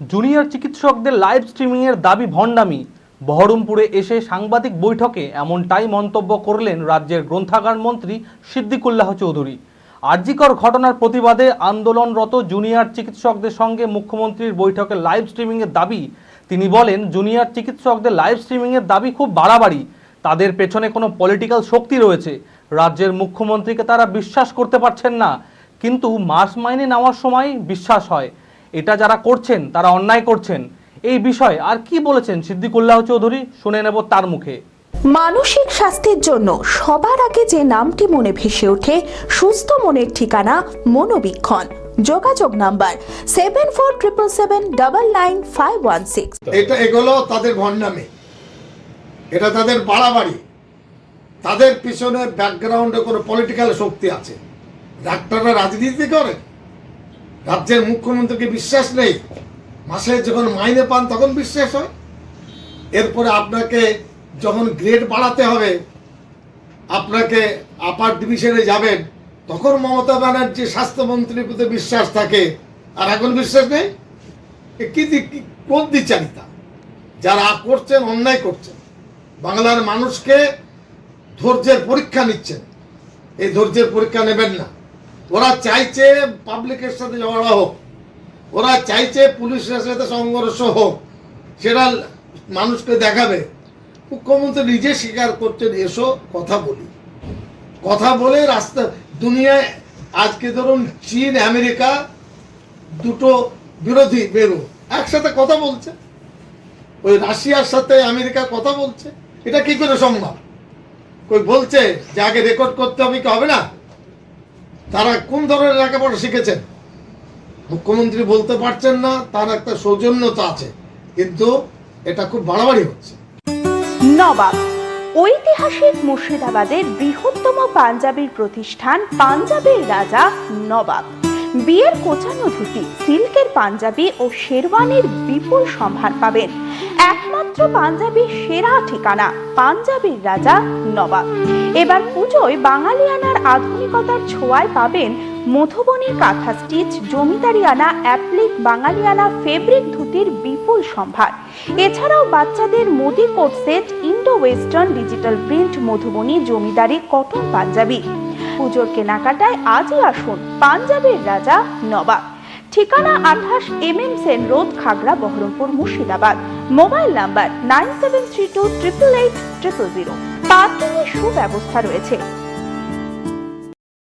Junior চিকিৎসকদের live স্ট্রিমিংয়ের দাবি ভণ্ডামি। বহরমপুরে এসে সাংবাদিক বৈঠকে এমনটাই মন্তব্য করলেন রাজ্যের গ্রন্থাগার মন্ত্রী সিদ্দিকুল্লাহ চৌধুরী। আরজিকর ঘটনার প্রতিবাদে আন্দোলনরত জুনিয়র চিকিৎসকদের সঙ্গে মুখ্যমন্ত্রীর বৈঠকে লাইভ স্ট্রিমিংয়ের দাবি। তিনি বলেন, জুনিয়র চিকিৎসকদের লাইভ স্ট্রিমিংয়ের দাবি খুব বাড়াবাড়ি। তাদের পেছনে কোনো পলিটিক্যাল শক্তি রয়েছে। রাজ্যের মুখ্যমন্ত্রীকে তারা বিশ্বাস করতে পারছেন না। কিন্তু মাস মাইনে নেওয়ার সময় বিশ্বাস হয়। এটা যারা করছেন তারা অন্যায় করছেন। এই বিষয়ে আর কি বলেছেন সিদ্দিকুল্লাহ চৌধুরী? শুনে নেব তার মুখে। মানসিক স্বাস্থ্যের জন্য সবার আগে যে নামটি মনে ভেসে ওঠে সুস্থ মনের ঠিকানা মনোবীক্ষণ। যোগাযোগ number seven four triple seven double nine five one six. এটা এগুলো তাদের ভণ্ডামি। এটা তাদের বাড়াবাড়ি তাদের পিছনে ব্যাকগ্রাউন্ডে কোনো পলিটিক্যাল শক্তি আছে। ডাক্তাররা রাজনীতি করে। রাজ্যের মুখ্যমন্ত্রীকে বিশ্বাস নেই, মাসে যখন মাইনে পান তখন বিশ্বাস হয়। এরপরে আপনাকে যখন গ্রেড বাড়াতে হবে, আপনাকে আপার ডিভিশনে যাবেন, তখন মমতা ব্যানার্জি স্বাস্থ্যমন্ত্রীর প্রতি বিশ্বাস থাকে। আর এখন বিশ্বাস নেই? কি- কোন দ্বিচারিতা যারা করছেন, অন্যায় করছেন। বাংলার মানুষকে ধৈর্যের পরীক্ষা নিচ্ছেন। এই ধৈর্যের পরীক্ষা নেবেন না। ওরা চাইছে পাবলিকের সাথে ঝগড়া হোক। ওরা চাইছে পুলিশের সাথে সংঘর্ষ হোক। সেটা মানুষকে দেখাবে। মুখ্যমন্ত্রী নিজে স্বীকার করছেন, এসো কথা বলি। কথা বলে রাস্তা, দুনিয়ায় আজকে ধরুন চীন, আমেরিকা, দুটো বিরোধী বেরো একসাথে কথা বলছে। ওই রাশিয়ার সাথে আমেরিকা কথা বলছে। এটা কি করে সম্ভব? কই বলছে যে আগে রেকর্ড করতে হবে কি হবে না? তারা কোন ধরনের লেখাপড়া শিখেছেন? মুখ্যমন্ত্রী বলতে পারছেন না, তার একটা সৌজন্যতা আছে, কিন্তু এটা খুব বাড়াবাড়ি হচ্ছে। নবাব, ঐতিহাসিক মুর্শিদাবাদের বৃহত্তম পাঞ্জাবির প্রতিষ্ঠান পাঞ্জাবের রাজা নবাব। বিয়ের কোচানো ধুতি, সিল্কের পাঞ্জাবি ও শেরওয়ানির বিপুল সম্ভার পাবেন। একমাত্র পাঞ্জাবির সেরা ঠিকানা, পাঞ্জাবির রাজা নবাব। এবার পুজোয় বাঙালিয়ানার আধুনিকতার ছোঁয়ায় পাবেন মধুবনী কাঁথা স্টিচ জমিদারিয়ানা অ্যাপ্লিক বাঙালিয়ানা ফেব্রিক ধুতির বিপুল সম্ভার। এছাড়াও বাচ্চাদের Modi coat set Indo western digital print, Madhubani জমিদারি কটন পাঞ্জাবি। পুজোর কেনাকাটায় আজই আসুন পাঞ্জাবের রাজা নবাব। ঠিকানা আঠাশ M M Sen road, Khagra, Baharampur, Murshidabad. Mobile number nine seven three two triple eight triple zero. পার্কিংয়ের সুব্যবস্থা রয়েছে।